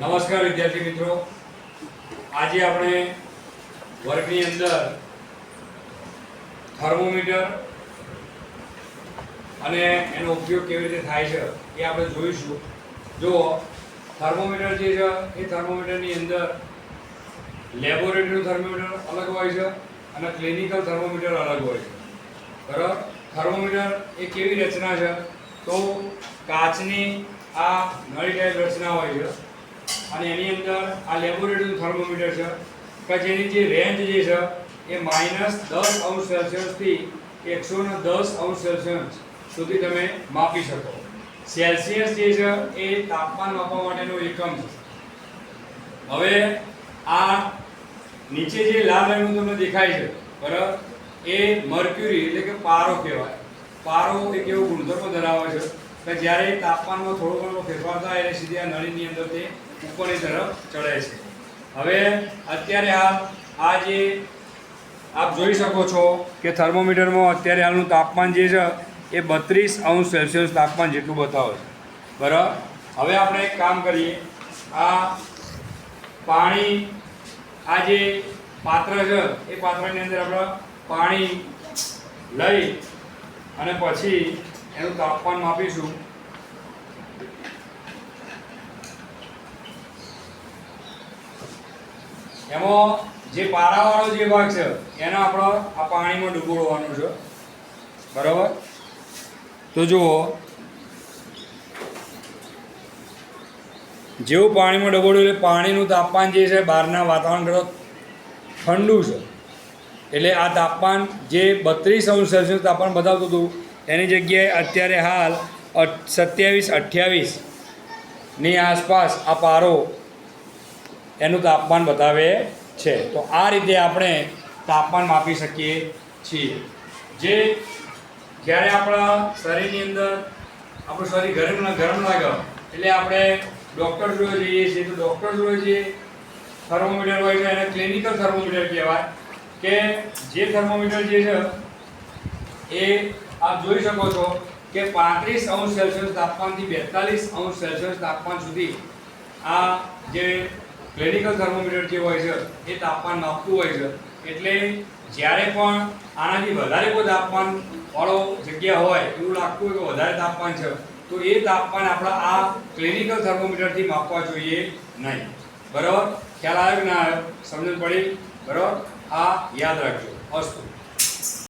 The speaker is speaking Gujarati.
નમસ્કાર વિદ્યાર્થી મિત્રો. આજે આપણે વર્ગની અંદર થર્મોમીટર અને એનો ઉપયોગ કેવી રીતે થાય છે એ આપણે જોઈશું. જો થર્મોમીટર જે છે, એ થર્મોમીટરની અંદર લેબોરેટરી થર્મોમીટર અલગ હોય છે અને ક્લિનિકલ થર્મોમીટર અલગ હોય છે. બરાબર? થર્મોમીટર એ કેવી રચના છે? તો કાચની આ નળી ટાઈપ રચના હોય છે. અને એની અંદર આ લેબોરેટરી થર્મોમીટર છે. કે જેની જે રેન્જ જે છે, એ માઇનસ દસ અંશ સેલ્સિયસથી એકસો ને દસ અંશ સેલ્સિયસ સુધી તમે માપી શકો. સેલ્સિયસ જે છે, એ તાપમાન માપવા માટેનો એકમ છે. હવે આ નીચે જે લાલ રંગનું તમને દેખાય છે, બરાબર? એ મર્ક્યુરી એટલે કે પારો કહેવાય. પારો એક એવો ગુણધર્મ ધરાવે છે. કે જ્યારે તાપમાનમાં થોડો ઘણો ફેરફાર થાય એટલે સીધી આ નળીની અંદર તે ઉપરની તરફ ચડે છે. હવે અત્યારે આ આ જે આપ જોઈ શકો છો કે થર્મોમીટરમાં અત્યારે હાલનું તાપમાન જે છે એ બત્રીસ અંશ સેલ્સિયસ તાપમાન જેટલું બતાવે છે. બરાબર? હવે આપણે એક કામ કરીએ. આ પાણી, આ જે પાત્ર છે, એ પાત્રની અંદર આપણે પાણી લઈ અને પછી એનું તાપમાન માપીશું. એમાં જે પારાવાળો જે ભાગ છે, એને આપણે આ પાણીમાં ડૂબોળવાનું છે. બરાબર? તો જુઓ. જેવું પાણીમાં ડબોડ્યું એટલે પાણીનું તાપમાન જે છે, બહારના વાતાવરણ કરતાં ઠંડુ છે. એટલે આ તાપમાન જે બત્રીસ અંશ સેલ્સિયસ તાપમાન બતાવતું હતું એની જગ્યાએ અત્યારે હાલ સત્યાવીસ અઠ્યાવીસની આસપાસ આ પારો એનું તાપમાન બતાવે છે. તો આ રીતે આપણે તાપમાન માપી શકીએ છીએ. જે જ્યારે આપણા શરીરની અંદર આપણું શરીર ગરમ ગરમ લાગે, એટલે આપણે ડૉક્ટર જોડે જઈએ છીએ. તો ડૉક્ટર જોડે જે થર્મોમીટર હોય છે, એને ક્લિનિકલ થર્મોમીટર કહેવાય. કે જે થર્મોમીટર જે છે, એ આપ જોઈ શકો છો કે પાંત્રીસ અંશ સેલ્સિયસ તાપમાનથી બેતાલીસ અંશ સેલ્સિયસ તાપમાન સુધી આ જે ક્લિનિકલ થર્મોમીટર જે હોય છે, એ તાપમાન માપતું હોય છે. એટલે જ્યારે પણ આનાથી વધારે કોઈ તાપમાન વાળો જગ્યા હોય, એવું લાગતું હોય કે વધારે તાપમાન છે, તો એ તાપમાન આપણા આ ક્લિનિકલ થર્મોમીટરથી માપવા જોઈએ નહીં. બરાબર? ખ્યાલ આવ્યો કે ના આવ્યો? સમજણ પડી? બરાબર? આ યાદ રાખજો. અસ્તુ.